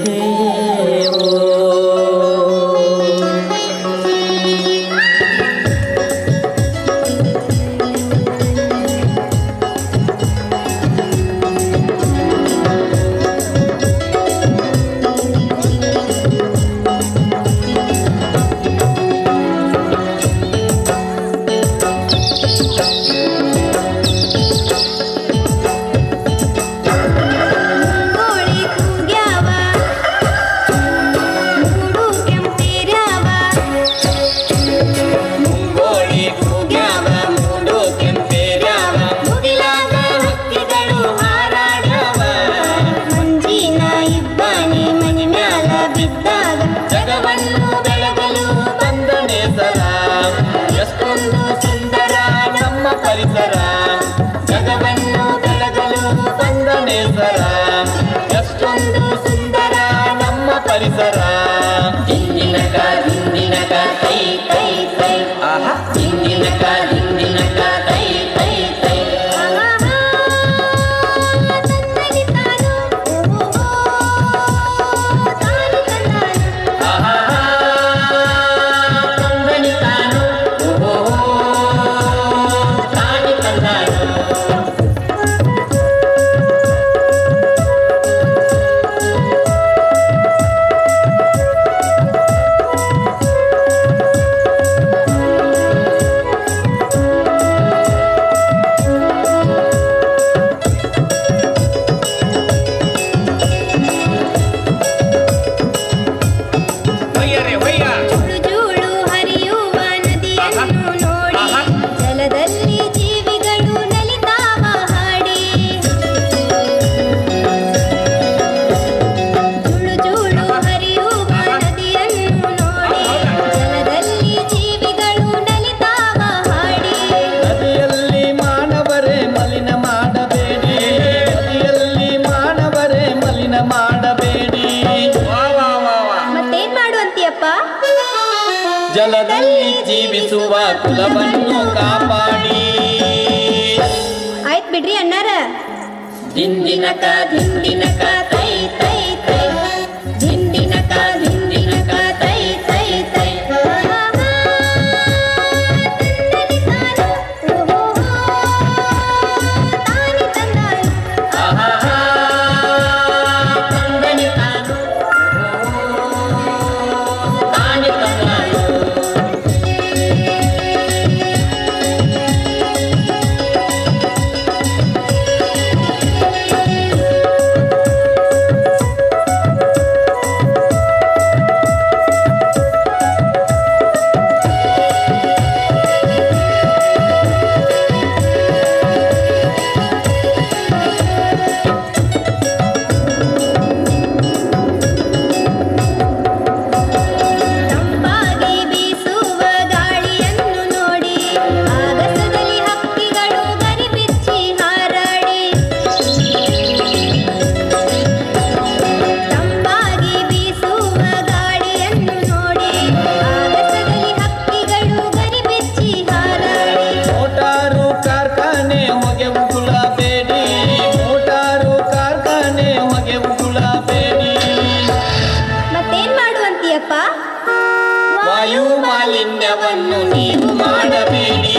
ದೇವೋ لا ಜೀವಿಸುವ ಕುಲವನ್ನು ಕಾಪಾಡಿ. ಆಯ್ತು ಬಿಡ್ರಿ ಅಣ್ಣಾರ. ದಿನ ದಿಂಡಿನಕ ಮಾಲಿನ್ಯವನ್ನು ನೀವು ಮಾಡಬೇಡಿ.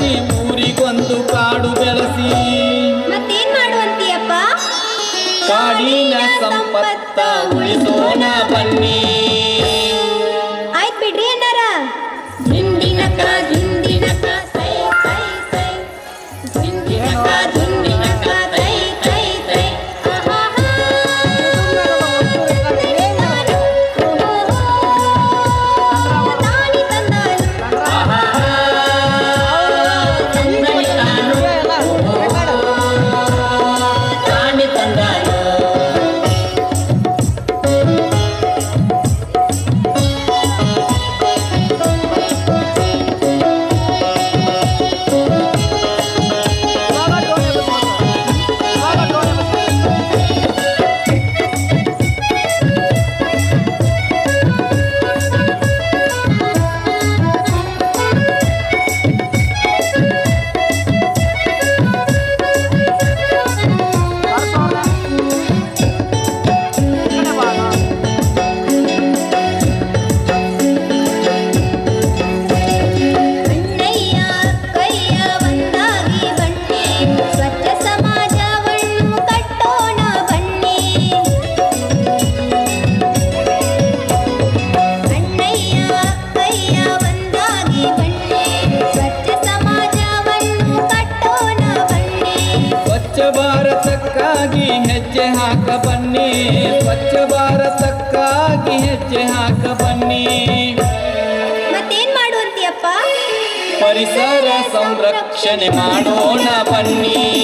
ನೆಲೆಸಿ ಮೂರಿಗೊಂದು ಕಾಡು ಬೆಳೆಸಿ. ಮತ್ತೇನ್ ಮಾಡುವಂತೀಯಪ್ಪ? ಕಾಡಿನ ಸಂಪತ್ತ ಉಳಿಸೋಣ ಬನ್ನಿ. ಭಾರತಕ್ಕಾಗಿ ಹೆಜ್ಜೆ ಹಾಕ ಬನ್ನಿ. ಸ್ವಚ್ಛ ಭಾರತಕ್ಕಾಗಿ ಹೆಜ್ಜೆ ಹಾಕ ಬನ್ನಿ. ಮತ್ತೇನ್ ಮಾಡುವಂತೀಯಪ್ಪ? ಪರಿಸರ ಸಂರಕ್ಷಣೆ ಮಾಡೋಣ ಬನ್ನಿ.